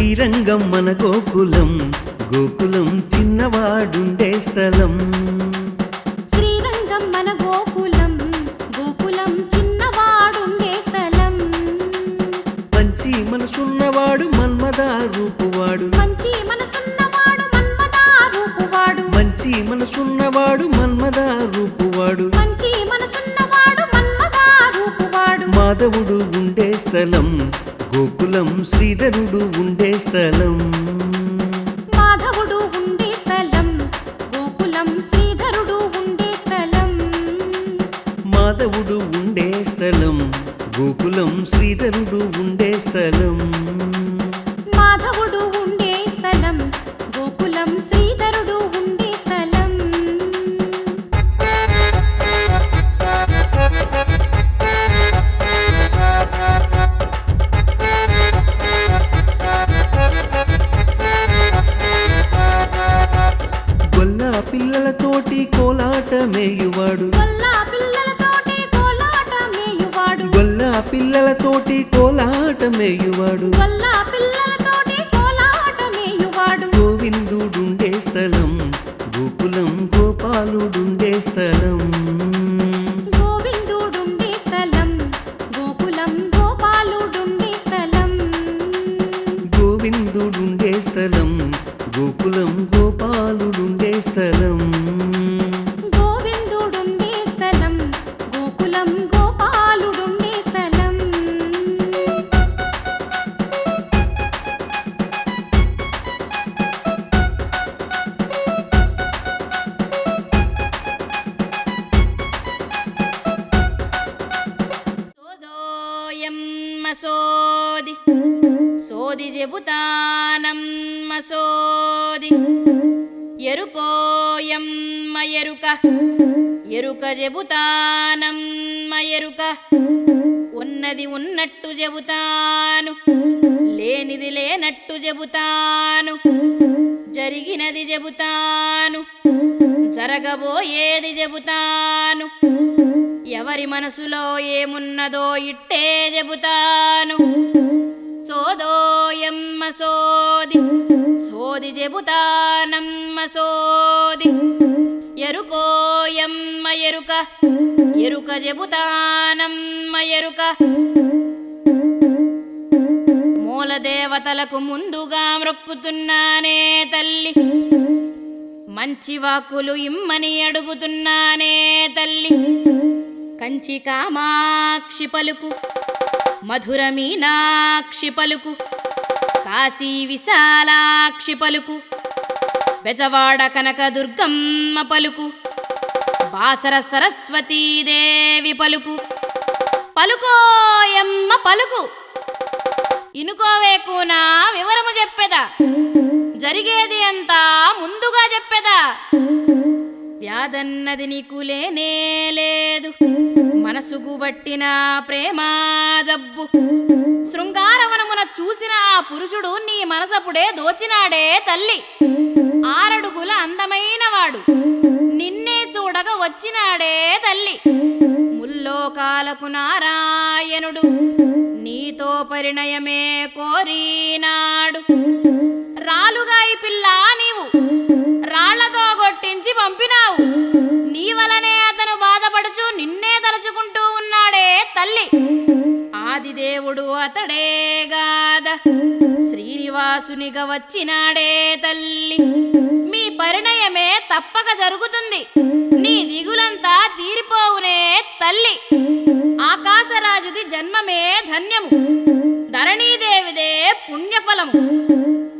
శ్రీరంగం మన గోకులం గోకులం చిన్నవాడుండే స్థలం. శ్రీరంగం మన గోకులం గోకులం చిన్నవాడుండే స్థలం. మంచి మనసున్నవాడు మన్మద రూపువాడు. మంచి మనసున్నవాడు మన్మదా రూపువాడు. మంచి మనసున్నవాడు మన్మద రూపువాడు. మంచి మనసున్నవాడు మన్మదా రూపువాడు. మాధవుడు ఉండే స్థలం గోకులం శ్రీధరుడు ఉండే స్థలం. మాధవుడు ఉండే స్థలం గోకులం శ్రీధరుడు ఉండే స్థలం. మాధవుడు ఉండే స్థలం గోకులం శ్రీధరుడు ఉండే స్థలం. సకలం గోకులం గో చెబుతానమ్మ సోది ఎరుకోయమ్మ ఎరుక ఎరుక చెబుతానమ్మ ఎరుక ఉన్నది ఉన్నట్టు చెబుతాను లేనిది లేనట్టు చెబుతాను జరిగినది చెబుతాను జరగబోయేది చెబుతాను ఎవరి మనసులో ఏమున్నదో ఇట్టే చెబుతాను సోదోయమ్మ సోది. సోది చెబుతానమ్మ సోది. ఎరుకోయమ్మ ఎరుక. ఎరుక చెబుతానమ్మ ఎరుక. మూల దేవతలకు ముందుగా మ్రొక్కుతున్నానే తల్లి. మంచి వాక్కులు ఇమ్మని అడుగుతున్నానే తల్లి. కంచి కామాక్షి పలుకు. మధుర మీనాక్షి పలుకు కాశీ విశాలాక్షి పలుకు బెజవాడ కనకదుర్గమ్మ పలుకు బాసర సరస్వతీదేవి పలుకు పలుకోయమ్మ పలుకు. ఇనుకోవేకూనా వివరము చెప్పెదా జరిగేది అంతా ముందుగా చెప్పెదా. వ్యాధన్నది నీకు లేనే లేదు. మనసుకు బట్టిన ప్రేమ జబ్బు. శృంగారవనమున చూసిన ఆ పురుషుడు నీ మనసపుడే దోచినాడే తల్లి. ఆరడుగుల అందమైన వాడు. నిన్నే చూడగ వచ్చినాడే తల్లి. ముల్లోకాలకు నారాయణుడు. నీతో పరిణయమే కోరినాడు. రాలుగాయి పిల్ల నీవు. రాళ్ళతో కొట్టించి పంపిన నీ వలనే అతను బాధపడుచు నిన్నే తలుచుకుంటూ ఉన్నాడే తల్లి. ఆదిదేవుడు అతడే గాద. శ్రీనివాసునిగా వచ్చినాడే తల్లి. మీ పరిణయమే తప్పక జరుగుతుంది. నీ దిగులంతా తీరిపోవునే తల్లి. ఆకాశరాజుది జన్మమే ధన్యము. ధరణీదేవిదే పుణ్యఫలము.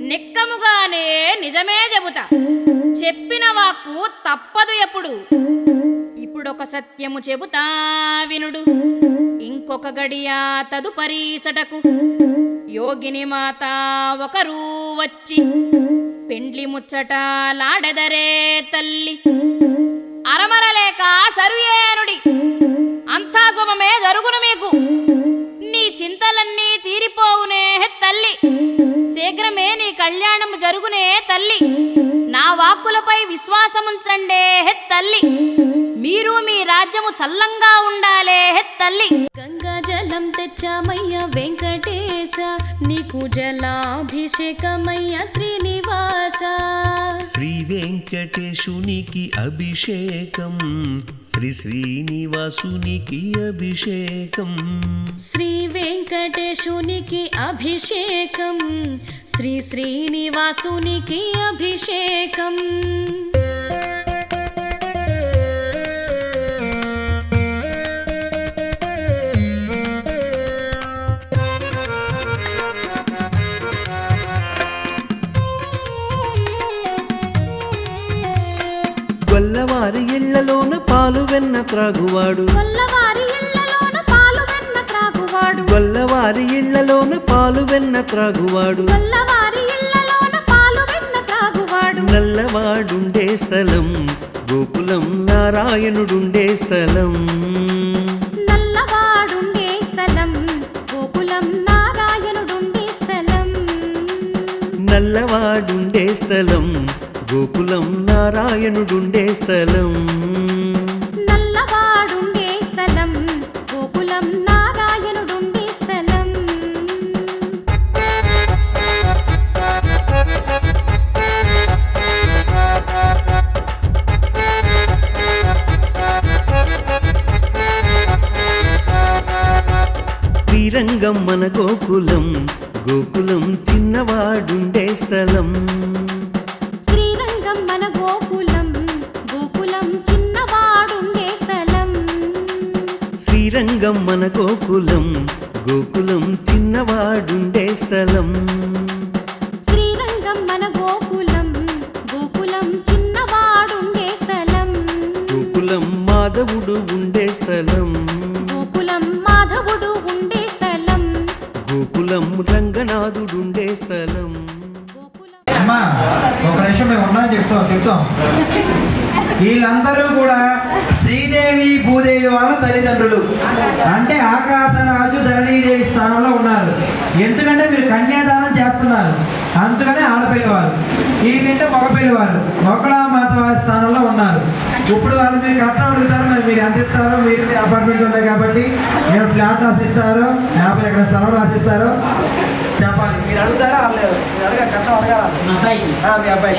నిక్కముగానే నిజమే చెబుతా. చెప్పిన వాక్కు తప్పదు ఎప్పుడు. ఇప్పుడొక సత్యము చెబుతా వినుడు. ఇంకొక గడియ తదుపరి చటకు యోగిని మాత ఒకరు వచ్చి పెండ్లి ముచ్చట లాడెదరే తల్లి. అరమరలేక సరుయేనుడి. అంతా శుభమే జరుగును మీకు. నీ చింతలన్నీ తీరిపోవునే తల్లి. శీఘ్రమే నీ కళ్యాణము జరుగునే తల్లి. వాక్కులపై విశ్వాసముంచండే హె తల్లి. మీరు మీ రాజ్యము చల్లంగా ఉండాలే హె తల్లి. గంగా జలం తెచ్చామయ్య వెంకటేశ నీకు జలాభిషేకమయ్య శ్రీనివాస. శ్రీ వెంకటేశునికి అభిషేకం శ్రీ శ్రీనివాసునికి అభిషేకం. శ్రీ వెంకటేశునికి అభిషేకం శ్రీ శ్రీనివాసునికి అభిషేకం. త్రాగువాడు. కొల్లవారి ఇళ్ళలోన పాలు వెన్న త్రాగువాడు. గొల్లవారి ఇళ్ళలోన పాలు వెన్న త్రాగువాడు. కొల్లవారి ఇళ్ళలోన పాలు వెన్న త్రాగువాడు. నల్లవాడుండే స్థలం గోకులం నారాయణుడుండే స్థలం. నల్లవాడుండే స్థలం గోకులం నారాయణుడుండే స్థలం. నల్లవాడుండే స్థలం గోకులం నారాయణుడుండే స్థలం. మన గోకులం గోకులం చిన్నవాడుండే స్థలం. శ్రీరంగం మన గోకులం గోకులం చిన్నవాడుండే స్థలం. శ్రీరంగం మన గోకులం గోకులం చిన్నవాడుండే స్థలం. శ్రీరంగం మన గోకులం గోకులం చిన్నవాడుండే స్థలం. గోకులం మాధవుడు గోకులం రంగనాథుడుండే స్థలం. అమ్మా ఒక నిమిషం మేము ఉన్నాం చెప్తాం చెప్తాం. వీళ్ళందరూ కూడా శ్రీదేవి భూదేవి వాళ్ళ తల్లిదండ్రులు. అంటే ఆకాశరాజు ధరణీదేవి స్థానంలో ఉన్నారు. ఎందుకంటే మీరు కన్యాదానం చేస్తున్నారు. అందుకనే ఆడపిల్లవారు. వీళ్ళంటే మగపిల్లవారు. మొక్కలామాత వారి స్థానంలో ఉన్నారు. ఇప్పుడు వాళ్ళు మీరు కట్నం అడుగుతారు మరి మీరు ఎంత ఇస్తారో? మీరు అపార్ట్మెంట్ ఉంటాయి కాబట్టి మీరు ఫ్లాట్ రాసిస్తారో యాభై ఎకర స్థలం రాసిస్తారో? మీరు అడుగుతారా? వాళ్ళు మీరు అడగ కట్నం అడగాలి? మా అబ్బాయి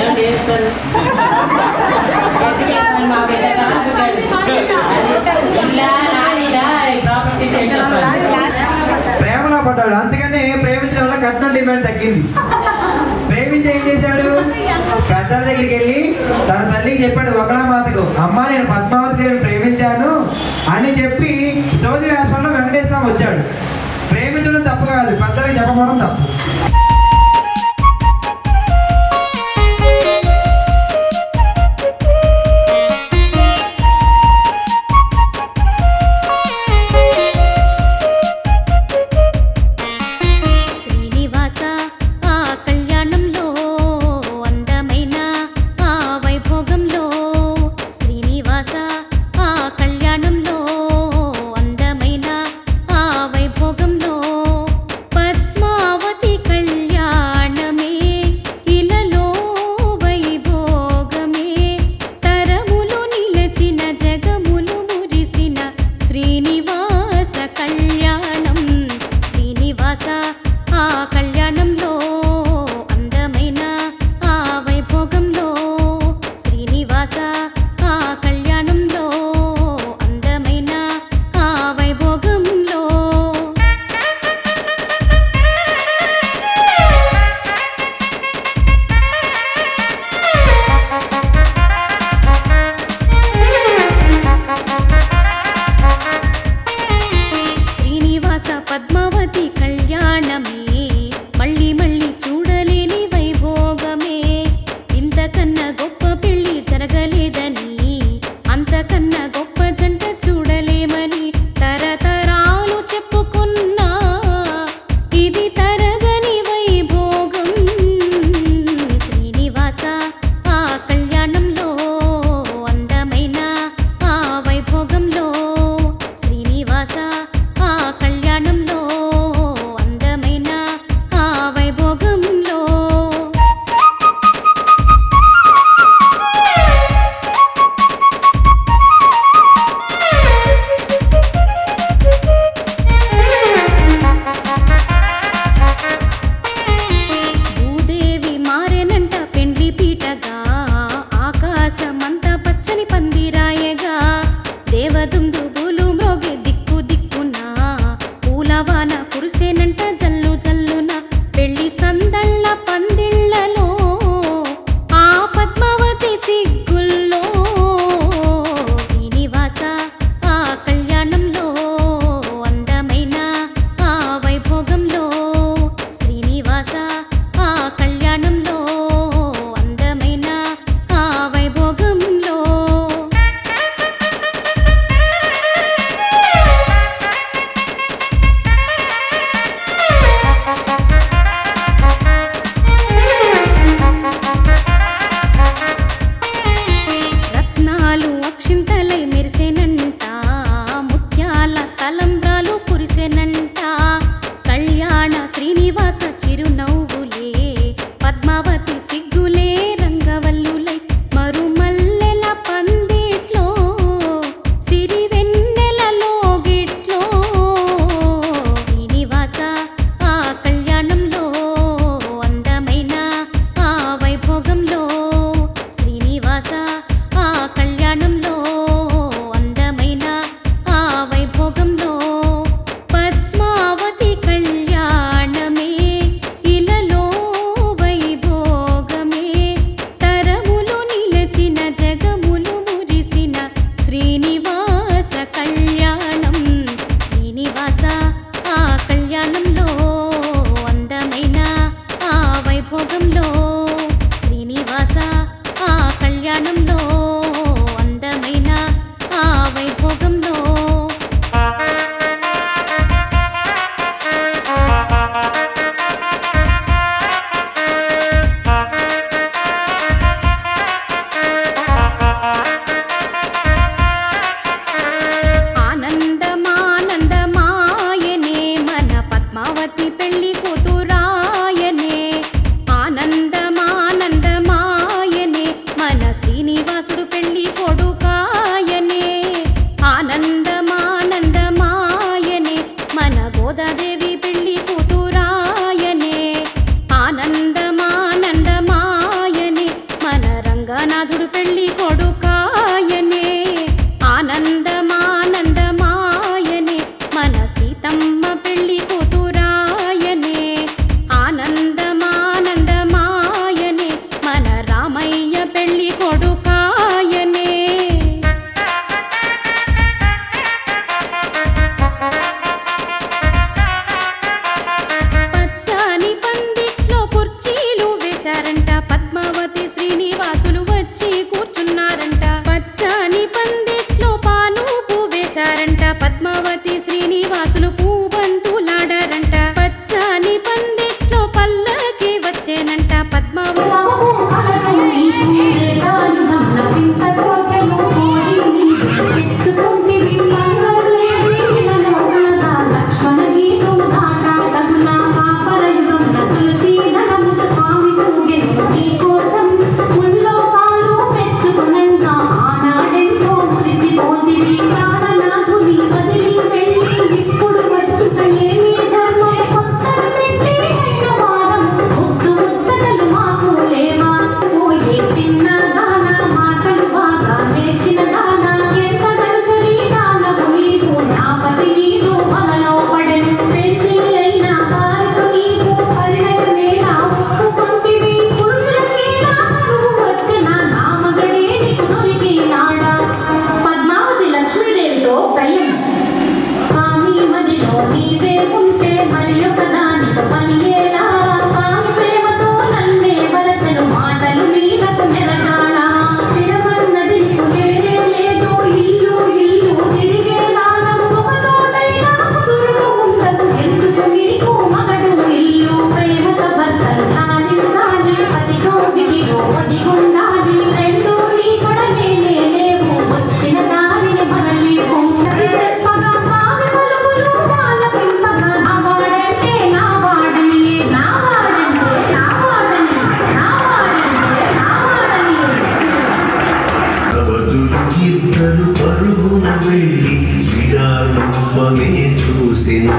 ప్రేమలో పడ్డాడు. అందుకని ప్రేమించడం వల్ల కట్నం డిమాండ్ తగ్గింది. ప్రేమించి ఏం చేశాడు? పెద్దల దగ్గరికి వెళ్ళి తన తల్లికి చెప్పాడు ఒకళామాతకు అమ్మ నేను పద్మావతి దేవిని ప్రేమించాను అని చెప్పి సోది వేషంలో వెంకటేశ్వరం వచ్చాడు. ప్రేమించడం తప్పు కాదు. పెద్దలకు చెప్పడం తప్పు. ఆ పార్వతి శ్రీనివాసులు వచ్చి కూర్చున్నారంట. పచ్చని పందిట్లో పాలు పువ్వేశారంట. పద్మావతి శ్రీనివాసులు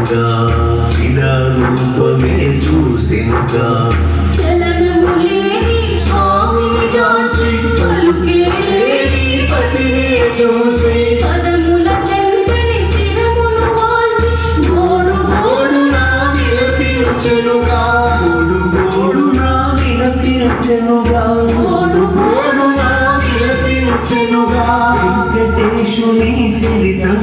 చూసెనుగా శిలారూపమే చూసెనుగా చలనము లేని స్వామిని గాంచి పలుకే లేని వెంకటేశుని చరితం